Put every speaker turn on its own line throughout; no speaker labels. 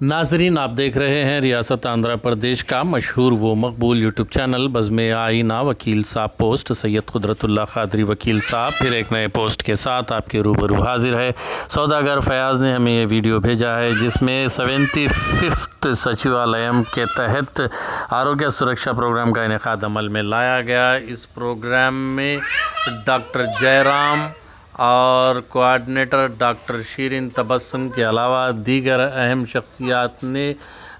ناظرین، آپ دیکھ رہے ہیں ریاست آندھرا پردیش کا مشہور و مقبول یوٹیوب چینل بزم آئینہ، وکیل صاحب پوسٹ، سید قدرت اللہ قادری وکیل صاحب، پھر ایک نئے پوسٹ کے ساتھ آپ کے روبرو حاضر ہے سوداگر فیاض نے ہمیں یہ ویڈیو بھیجا ہے جس میں سیونٹی ففتھ سچیوالیم کے تحت آروگیہ سرکشا پروگرام کا انعقاد عمل میں لایا گیا۔ اس پروگرام میں ڈاکٹر جے رام और coordinator doctor Shirin Tabassum के अलावा दीगर अहम शख्सियात ने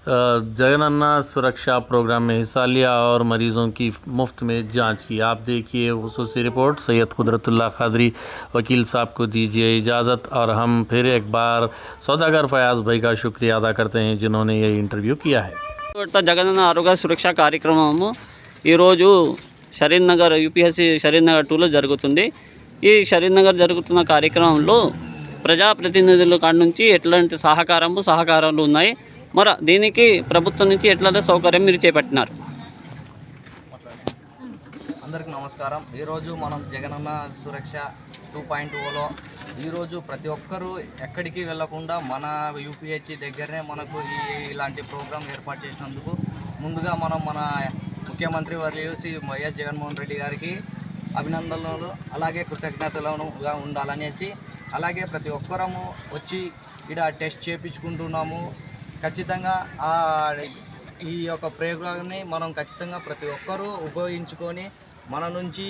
अ, जगनन्ना सुरक्षा प्रोग्राम में हिस्सा लिया और मरीज़ों की मुफ्त में जांच की आप देखिए खसूसी रिपोर्ट सैयद कुदरतुल्ला खादरी वकील साहब को दीजिए इजाज़त और हम फिर एक बार सौदागर फयाज़ भाई का शुक्रिया अदा करते हैं जिन्होंने ये इंटरव्यू किया है
విడత జగనన్న ఆరోగ్య సురక్ష కార్యక్రమము ఈరోజు షరీన్ నగర్ యూపీఎస్సి షరీన్ నగర్ టూలో జరుగుతుంది ఈ షరీన్ నగర్ జరుగుతున్న కార్యక్రమంలో ప్రజాప్రతినిధుల కాడ నుంచి ఎట్లాంటి సహకారము సహకారాలు ఉన్నాయి? మరి దీనికి ప్రభుత్వం నుంచి ఎట్లాంటి సౌకర్యం మీరు చేపట్టినారు?
అందరికి నమస్కారం. ఈరోజు మనం జగనన్న సురక్ష టూ పాయింట్ ఓలో ఈరోజు ప్రతి ఒక్కరూ ఎక్కడికి వెళ్ళకుండా మన యూపీహెచ్ దగ్గరనే మనకు ఈ ఇలాంటి ప్రోగ్రాం ఏర్పాటు చేసినందుకు ముందుగా మనం మన ముఖ్యమంత్రి వర్యులు వైఎస్ జగన్మోహన్ రెడ్డి గారికి అభినందనలు అలాగే కృతజ్ఞతలుగా ఉండాలనేసి అలాగే ప్రతి ఒక్కరము వచ్చి ఇక్కడ టెస్ట్ చేయించుకుంటున్నాము ఖచ్చితంగా ఆ ఈ యొక్క ప్రోగ్రామ్ని మనం ఖచ్చితంగా ప్రతి ఒక్కరూ ఉపయోగించుకొని మన నుంచి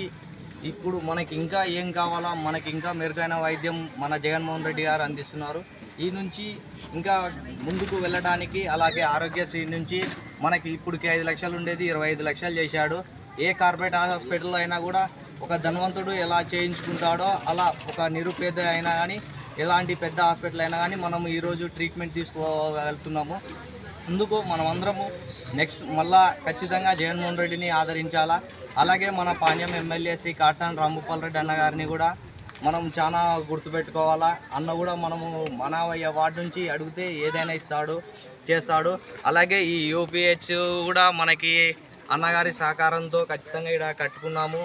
ఇప్పుడు మనకి ఇంకా ఏం కావాలా మనకి ఇంకా మెరుగైన వైద్యం మన జగన్మోహన్ రెడ్డి గారు అందిస్తున్నారు. ఈ నుంచి ఇంకా ముందుకు వెళ్ళడానికి అలాగే ఆరోగ్యశ్రీ నుంచి మనకి ఇప్పటికి ఐదు లక్షలు ఉండేది ఇరవై ఐదు లక్షలు చేశాడు. ఏ కార్పొరేట్ హాస్పిటల్లో అయినా కూడా ఒక ధనవంతుడు ఎలా చేయించుకుంటాడో అలా ఒక నిరుపేద అయినా కానీ ఎలాంటి పెద్ద హాస్పిటల్ అయినా కానీ మనం ఈరోజు ట్రీట్మెంట్ తీసుకోగలుగుతున్నాము. అందుకు మనం అందరము నెక్స్ట్ మళ్ళా ఖచ్చితంగా జగన్మోహన్ రెడ్డిని ఆదరించాలా. అలాగే మన పాణ్యం ఎమ్మెల్యే శ్రీ కాట్సాని రాంభూపాల్ రెడ్డి అన్న గారిని కూడా మనం చాలా గుర్తుపెట్టుకోవాలా. అన్న కూడా మనము మన వార్డు నుంచి అడిగితే ఏదైనా ఇస్తాడు చేస్తాడు. అలాగే ఈ యూపీహెచ్ కూడా మనకి అన్నగారి సహకారంతో ఖచ్చితంగా ఇక్కడ కట్టుకున్నాము.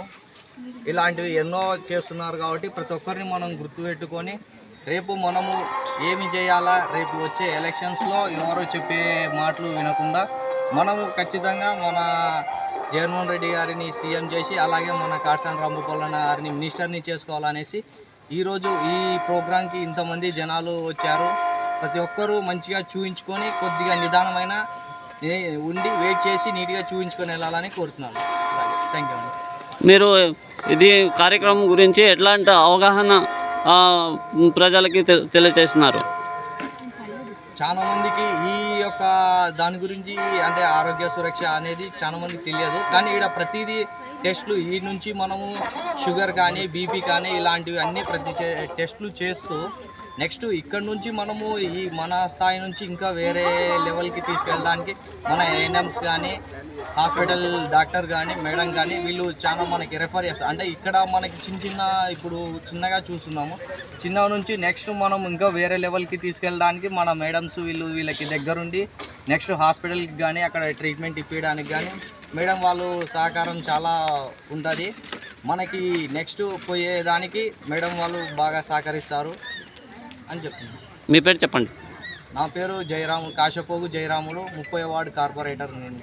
ఇలాంటివి ఎన్నో చేస్తున్నారు కాబట్టి ప్రతి ఒక్కరిని మనం గుర్తుపెట్టుకొని రేపు మనము ఏమి చేయాలా రేపు వచ్చే ఎలక్షన్స్లో ఎవరో చెప్పే మాటలు వినకుండా మనము ఖచ్చితంగా మన జగన్మోహన్ రెడ్డి గారిని సీఎం చేసి అలాగే మన కాట్సాని రాంభూపాలన్న గారిని మినిస్టర్ని చేసుకోవాలనేసి ఈరోజు ఈ ప్రోగ్రాంకి ఇంతమంది జనాలు వచ్చారు. ప్రతి ఒక్కరూ మంచిగా చూపించుకొని కొద్దిగా నిదానమైన ఉండి వెయిట్ చేసి నీట్గా చూపించుకొని వెళ్ళాలని కోరుతున్నాను. థ్యాంక్ యూ
మీరు ఇది కార్యక్రమం గురించి ఎట్లాంటి అవగాహన ప్రజలకి తె- తెలియజేస్తున్నారు
చాలా మందికి ఈ యొక్క దాని గురించి అంటే ఆరోగ్య సురక్ష అనేది చాలా మందికి తెలియదు. కానీ ఇక్కడ ప్రతిదీ టెస్ట్లు ఈ నుంచి మనము షుగర్ కానీ బీపీ కానీ ఇలాంటివి అన్ని ప్రతి చే- టెస్ట్లు చేస్తూ నెక్స్ట్ ఇక్కడ నుంచి మనము ఈ మన స్థాయి నుంచి ఇంకా వేరే లెవెల్కి తీసుకెళ్ళడానికి మన ఏఎన్ఎంస్ కానీ హాస్పిటల్ డాక్టర్ కానీ మేడం కానీ వీళ్ళు చాలా మనకి రెఫర్ చేస్తారు అంటే ఇక్కడ మనకి చిన్న చిన్న ఇప్పుడు చిన్నగా చూస్తున్నాము. చిన్న నుంచి నెక్స్ట్ మనం ఇంకా వేరే లెవెల్కి తీసుకెళ్ళడానికి మన మేడమ్స్ వీళ్ళు వీళ్ళకి దగ్గరుండి నెక్స్ట్ హాస్పిటల్కి కానీ అక్కడ ట్రీట్మెంట్ ఇప్పించడానికి కానీ మేడం వాళ్ళు సహకారం చాలా ఉంటుంది. మనకి నెక్స్ట్ పోయేదానికి మేడం వాళ్ళు బాగా సహకరిస్తారు. అని చెప్తున్నాను
మీ పేరు చెప్పండి.
నా పేరు జయరాము కాశపోగు జయరాములు ముప్పై వార్డు కార్పొరేటర్ నేను